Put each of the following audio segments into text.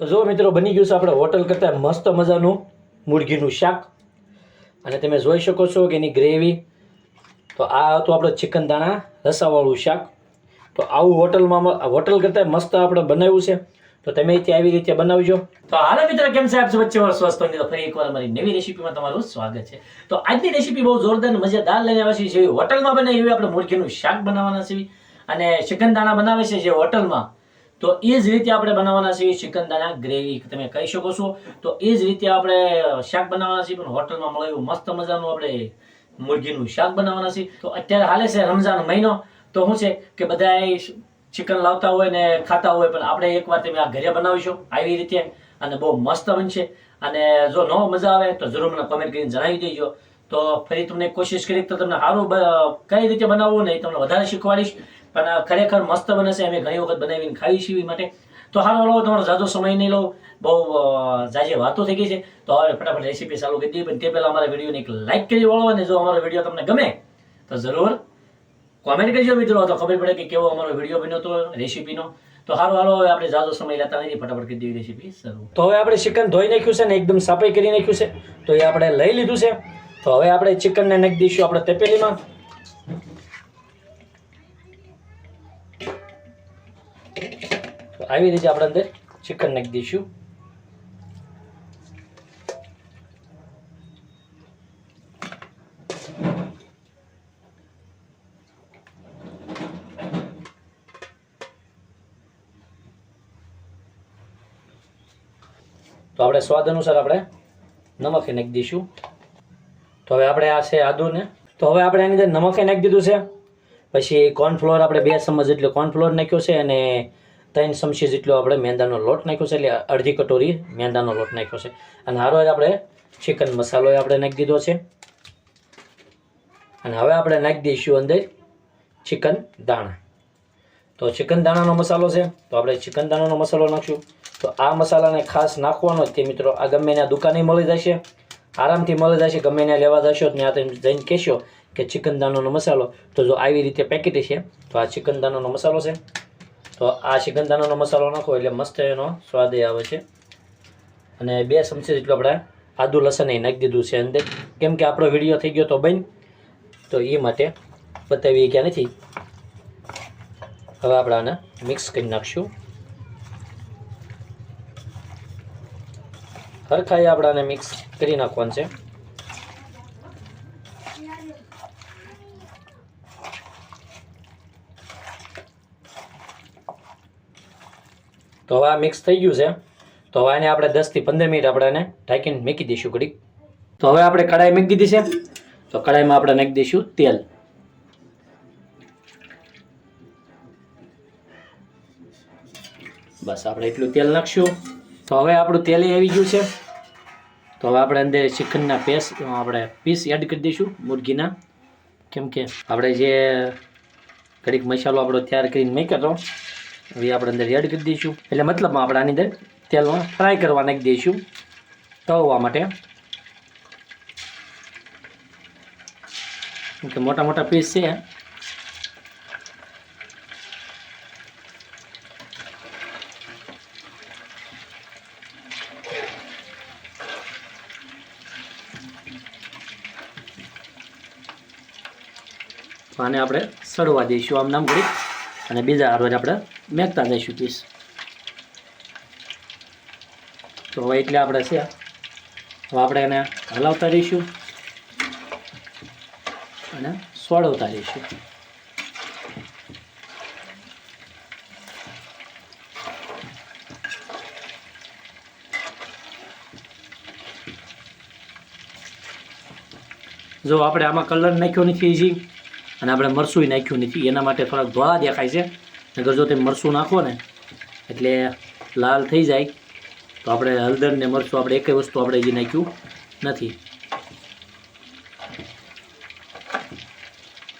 તો જો મિત્રો, બની ગયું છે આપણે હોટલ કરતાં મસ્ત મજાનું મુરગીનું શાક. અને તમે જોઈ શકો છો કે એની ગ્રેવી. તો આ હતું આપણે ચિકન દાણા રસાવાળું શાક. તો આવું હોટલમાં હોટલ કરતાં મસ્ત આપણે બનાવ્યું છે. તો તમે ત્યાં આવી રીતે બનાવજો. તો હાલો મિત્રો, કેમ છે? આપ સૌ વચ્ચે સ્વસ્થ તો ફરી એકવાર મારી નવી રેસીપીમાં તમારું સ્વાગત છે. તો આજની રેસીપી બહુ જોરદાર મજેદાર લઈને આવે છે જે હોટલમાં બને એવી આપણે મુરઘીનું શાક બનાવવાના છે. અને ચિકન દાણા બનાવે છે જે હોટલમાં. તો એ જ રીતે આપણે બનાવવાના ચિકન દાણા ગ્રેવી. તમે કહી શકો છો. તો એ જ રીતે આપણે શાક બનાવવાના છીએ, પણ હોટલમાં મળે એવું મસ્ત મજાનું આપણે મુરગીનું શાક બનાવવાના છીએ. તો અત્યારે હાલે છે રમઝાન મહિનો. તો શું છે કે બધા ચિકન લાવતા હોય ને ખાતા હોય, પણ આપણે એકવાર તમે આ ઘરે બનાવીશું આવી રીતે અને બહુ મસ્ત બનશે. અને જો ન મજા આવે તો જરૂર મને કમેન્ટ કરીને જણાવી દેજો. તો ફરી તમને કોશિશ કરી તો તમને સારું કઈ રીતે બનાવવું ને એ તમને વધારે શીખવાડીશ. પણ આ ખરેખર મસ્ત બને અમે ઘણી વખત બનાવીને ખાવી છીએ માટે. તો હાલો હાલો, તમારો ઝાઝો સમય નહીં લો. બહુ જાજે વાતો થઈ ગઈ છે. તો હવે ફટાફટ રેસીપી ચાલુ કરી દઈએ. પણ તે પહેલાં અમારા વિડીયોને એક લાઇક કરી વાળો અને જો અમારો વીડિયો તમને ગમે, તો જરૂર કોમેન્ટ કરજો મિત્રો. તો ખબર પડે કે કેવો અમારો વીડિયો બન્યો હતો રેસીપીનો તો સારું હાલો, હવે આપણે જાજો સમય લેતા નથી ફટાફટ કરી દેવી રેસીપી શરૂ. તો હવે આપણે ચિકન ધોઈ નાખ્યું છે ને એકદમ સાફાઈ કરી નાખ્યું છે. તો એ આપણે લઈ લીધું છે. તો હવે આપણે ચિકનને નાખી દઈશું આપણે તપેલીમાં. તો આવી રીતે આપણે અંદર ચિકન નાખી દઈશું. તો આપણે સ્વાદ અનુસાર આપણે નમક નાખી દઈશું. તો હવે આપણે આ છે આદુ ને તો હવે આપણે એની અંદર નમક નાખી દીધું છે. પછી કોર્નફ્લોર આપણે બે ચમચ એટલે કોર્નફ્લોર નાખ્યો છે અને ત્રણ ચમચી જેટલો આપણે મેંદાનો લોટ નાખ્યો છે, એટલે અડધી કટોરી મેંદાનો લોટ નાખ્યો છે. અને હારો જ આપણે ચિકન મસાલો આપણે નાખી દીધો છે. અને હવે આપણે નાખી દઈશું અંદર ચિકન દાણા. તો ચિકન દાણાનો મસાલો છે, તો આપણે ચિકન દાણાનો મસાલો નાખશું. તો આ મસાલાને ખાસ નાખવાનો જ તે મિત્રો, આ ગમે ત્યાં દુકાને મળી જશે. આરામથી મળી જશે, ગમે ત્યાં લેવા જશો, ત્યાં તમે જઈને કહેશો કે ચિકન દાણાનો મસાલો. તો જો આવી રીતે પેકેટ છે, તો આ ચિકન દાણાનો મસાલો છે. તો આ ચિકન મસાલો નાખો એટલે મસ્ત એનો સ્વાદ આવે છે. અને બે ચમચી જેટલું આપણે આદુ લસણ એ નાખી દીધું છે અંદર. કેમ કે આપણો વીડિયો થઈ ગયો તો બન તો એ માટે બતાવી ગયા નથી. હવે આપણે આને મિક્સ કરી નાખશું. હરખાઈ આપણે આને મિક્સ કરી નાખવાનું છે. તો હવે આ મિક્સ થઈ ગયું છે. તો હવે આને આપણે દસથી પંદર મિનિટ આપણે એને ઢાંકીને મૂકી દઈશું ઘડીક. તો હવે આપણે કઢાઈ મૂકી દીધી છે. તો કઢાઈમાં આપણે નાખી દઈશું તેલ. બસ આપણે એટલું તેલ નાખશું. તો હવે આપણું તેલ આવી ગયું છે. તો હવે આપણે અંદર ચિકનના પેસ આપણે પીસ એડ કરી દઈશું મુરગીના કેમ કે આપણે જે ઘડીક મસાલો આપણો તૈયાર કરીને મૂક્યો હતો હવે આપણે અંદર એડ કરી દઈશું. એટલે મતલબમાં આપણે આની અંદર તેલમાં ફ્રાય કરવા નાખી દઈશું. તવવા માટે. કે મોટા મોટા પીસ છે. આને આપણે સડવા દઈશું. આમ નામ કરી. અને બીજા રોજ આપણે મેકતા જઈશું પીસ તો હવે એટલે આપણે છે હવે આપણે એને હલાવતા રહીશું અને સોળવતા રહીશું જો આપણે આમાં કલર નાખ્યો નથી જી અને આપણે મરચું નાખ્યું નથી. એના માટે થોડાક ધોળા દેખાય છે. નગર જો તમે મરચું નાખો ને, એટલે લાલ થઈ જાય, તો આપણે હળદર ને મરચું આપણે એકે વસ્તુ આપણે હજી નાખ્યું નથી.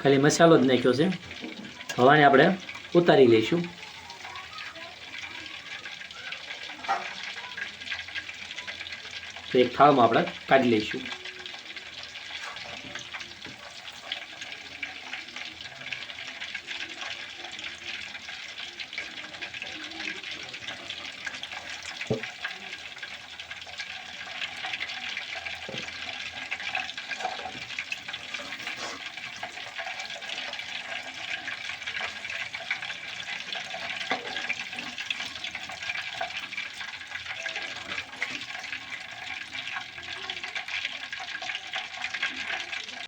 ખાલી મસાલો જ નાખ્યો છે. હવાને આપણે ઉતારી લઈશું. તો એક થાળમાં આપણે કાઢી લઈશું.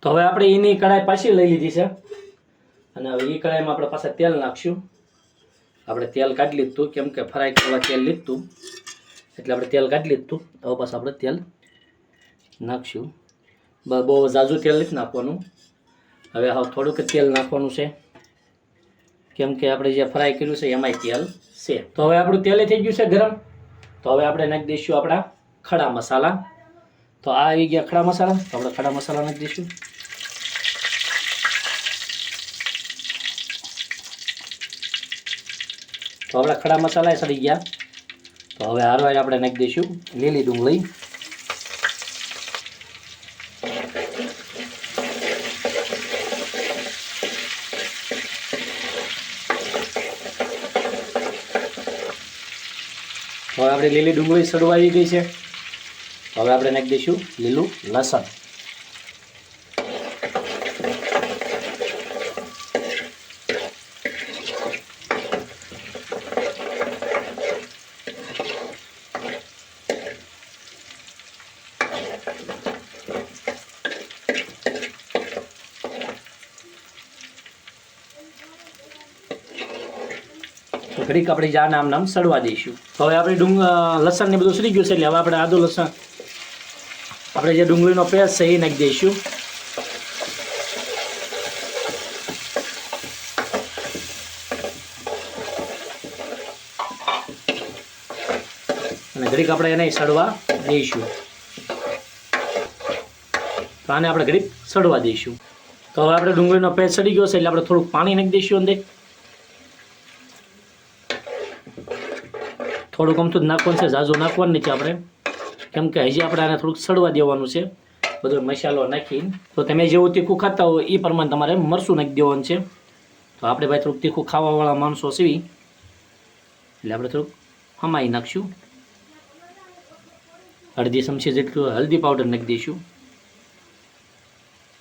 હવે આપણે એની કઢાઈ પાછી લઈ લીધી છે. અને હવે એ કઢાઈમાં આપણે પાછા તેલ નાખશું. આપણે તેલ કાઢી લીધું, કેમ કે ફ્રાય કરવા તેલ લીધું. એટલે આપણે તેલ કાઢી લીધું. હવે પાછું આપણે તેલ નાખશું. બહુ ઝાઝું તેલ નથી નાખવાનું. હવે હવે થોડુંક તેલ નાખવાનું છે. કેમ કે આપણે જે ફ્રાય કર્યું છે, એમાંય તેલ છે. તો હવે આપણું તેલ થઈ ગયું છે ગરમ. તો હવે આપણે નાખી દઈશું આપણા ખડા મસાલા. તો આ આવી ગયા ખડા મસાલા. તો આપણે ખડા મસાલા નાખી દઈશું. તો આપણા ખડા મસાલા સડી ગયા. તો હવે હારવાર આપણે નાખી દઈશું. લીલી ડુંગળી. હવે આપણે લીલી ડુંગળી સડવાઈ ગઈ છે. હવે આપણે નાખી દઈશું લીલું લસણ. તો આપણે જા નામ નામ સડવા દઈશું. હવે આપણે ડુંગ લસણ ને બધું સડી ગયું છે એટલે હવે આપણે આદુ લસણ, આપણે જે ડુંગળીનો પેસ્ટ છે એ નાખી દઈશું. અને ઘડીક આપણે એને સડવા દઈશું. તો આને આપણે ઘડીક સડવા દઈશું. તો હવે આપણે ડુંગળીનો પેસ્ટ સડી ગયો છે એટલે આપણે થોડુંક પાણી નાખી દઈશું અંદર. થોડુંક અમથું જ નાખવાનું છે, ઝાઝું નાખવાનું નથી આપણે. કેમ કે હજી આપણે આને થોડુંક સડવા દેવાનું છે. બધો મસાલો નાખી તો તમે જેવું તીખું ખાતા હોય એ પ્રમાણે તમારે મરચું નાખી દેવાનું છે. તો આપણે ભાઈ થોડુંક તીખું ખાવાવાળા માણસો સીવી એટલે આપણે થોડુંક હમાઈ નાખશું. અડધી ચમચી જેટલું હલ્દી પાવડર નાખી દઈશું.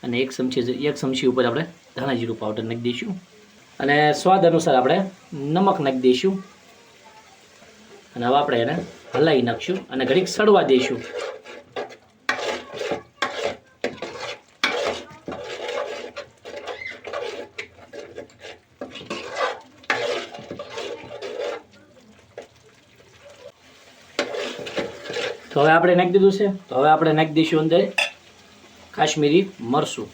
અને એક ચમચી એક ચમચી ઉપર આપણે ધાણા જીરું પાવડર નાખી દઈશું. અને સ્વાદ અનુસાર આપણે નમક નાખી દઈશું. અને હવે આપણે એને હલાવી નાખશું અને ઘડીક સડવા દઈશું તો હવે આપણે નાખી દીધું છે. તો હવે આપણે નાખી દઈશું અંદર કાશ્મીરી મરસું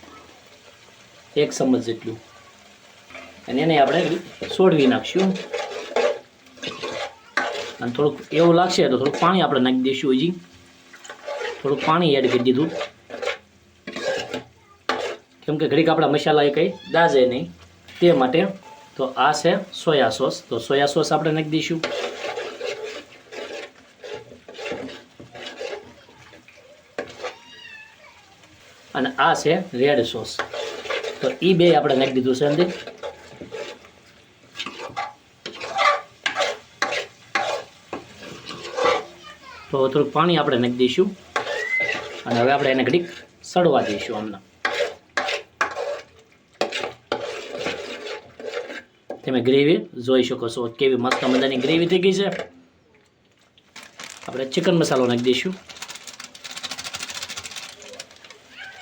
એક ચમચ જેટલું. અને એને આપણે સોડવી નાખશું. અને થોડુંક એવું લાગશે તો થોડુંક પાણી આપણે નાખી દઈશું હજી થોડુંક પાણી એડ કરી દીધું. કેમ કે ઘડીક આપણા મસાલા એ કંઈ દાજે નહીં. તે માટે તો આ છે સોયા સોસ. તો સોયા સોસ આપણે નાખી દઈશું. અને આ છે રેડ સોસ. તો એ બે આપણે નાખી દીધું છે અંદર. તો થોડુંક પાણી આપણે નાખી દઈશું. અને હવે આપણે એને ઘડીક સડવા દઈશું હમણાં તમે ગ્રેવી જોઈ શકો છો કેવી મસ્ત મજાની ગ્રેવી થઈ ગઈ છે. આપણે ચિકન મસાલો નાખી દઈશું.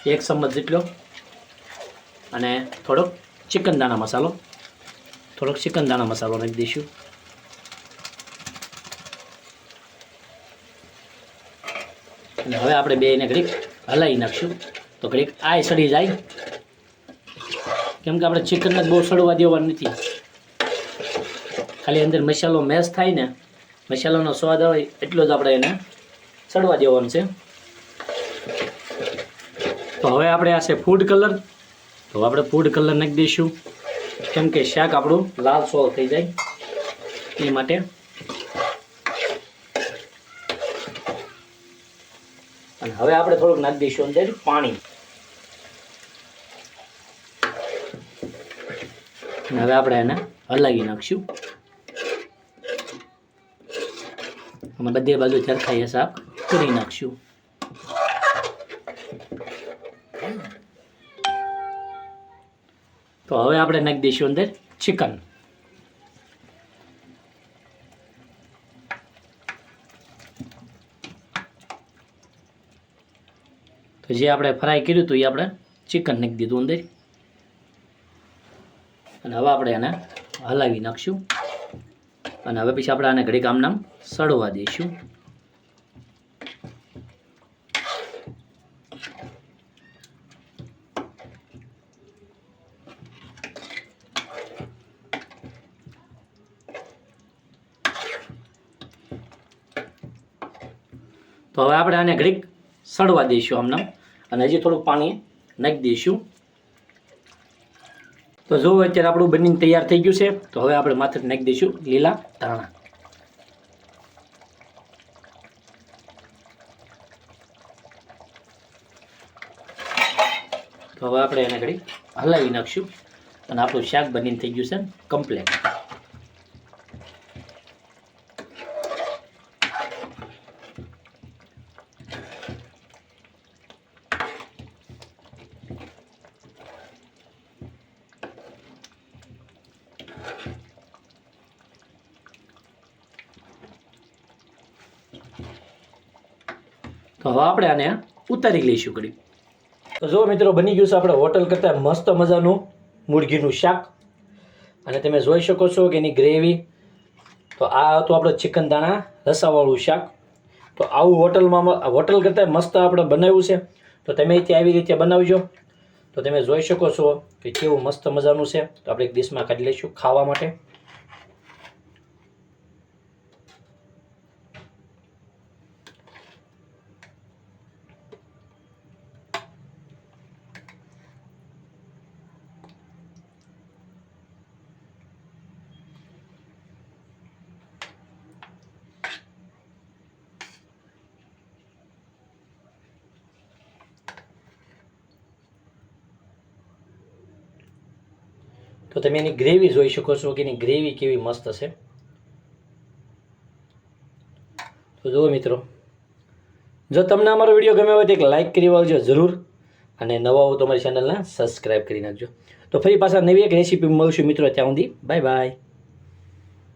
એક ચમચ જેટલો. અને થોડોક ચિકન દાણા મસાલો. થોડોક ચિકન દાણા મસાલો નાખી દઈશું. અને હવે આપણે બે એને ઘડીક હલાવી નાખશું. તો ઘડીક આ સડી જાય. કેમ કે આપણે ચિકનને બહુ સડવા દેવાનું નથી. ખાલી અંદર મસાલો મેશ થાય ને, મસાલાનો સ્વાદ હોય એટલો જ આપણે એને સડવા દેવાનું છે. તો હવે આપણે આ છે ફૂડ કલર તો આપણે ફૂડ કલર નાખી દઈશું. કેમ કે શાક આપણું લાલ સોલ થઈ જાય. એ માટે હવે આપણે થોડુંક નાખી દઈશું અંદર પાણી. હવે આપણે એને હલાવી નાખશું. અમે બધી બાજુ ચરખાઈએ શાક કરી નાખશું. તો હવે આપણે નાખી દઈશું અંદર ચિકન. જે આપણે ફ્રાય કર્યું હતું એ આપણે ચિકન નાખી દીધું અંદર. અને હવે આપણે એને હલાવી નાખશું. અને હવે પછી આપણે આને ઘડીક આમ નામ સડવા દઈશું. તો હવે આપણે આને ઘડીક સડવા દઈશું આમનામ. અને હજી થોડુંક પાણી નાખી દઈશું. તો જો અત્યારે આપણું બનીને તૈયાર થઈ ગયું છે, તો હવે આપણે માથે નાખી દઈશું લીલા ધાણા. તો હવે આપણે એને ઘડી હલાવી નાખશું અને આપણું શાક બનીને થઈ ગયું છે કમ્પ્લેટ તો હવે આપણે આને ઉતારી લઈશું ઘડી. તો જો મિત્રો, બની ગયું છે આપણે હોટલ કરતાં મસ્ત મજાનું મુરઘીનું શાક. અને તમે જોઈ શકો છો કે એની ગ્રેવી, તો આ હતું આપણું ચિકન દાણા રસાવાળું શાક. તો આવું હોટલમાં હોટલ કરતાં મસ્ત આપણે બનાવ્યું છે. તો તમે ત્યાં આવી રીતે બનાવજો. તો તમે જોઈ શકો છો કે કેવું મસ્ત મજાનું છે. તો આપણે એક ડીશમાં કાઢી લઈશું ખાવા માટે. તો તમે એની ગ્રેવી જોઈ શકો છો કે એની ગ્રેવી કેવી મસ્ત છે. તો જુઓ મિત્રો, જો તમને અમારો વીડિયો ગમ્યો હોય તો એક લાઇક કરી વાળજો જરૂર અને નવા હો તો અમારી ચેનલને સબસ્ક્રાઈબ કરી નાખજો. તો ફરી પાછા નવી એક રેસીપી મળશું મિત્રો ત્યાં સુધી. Bye bye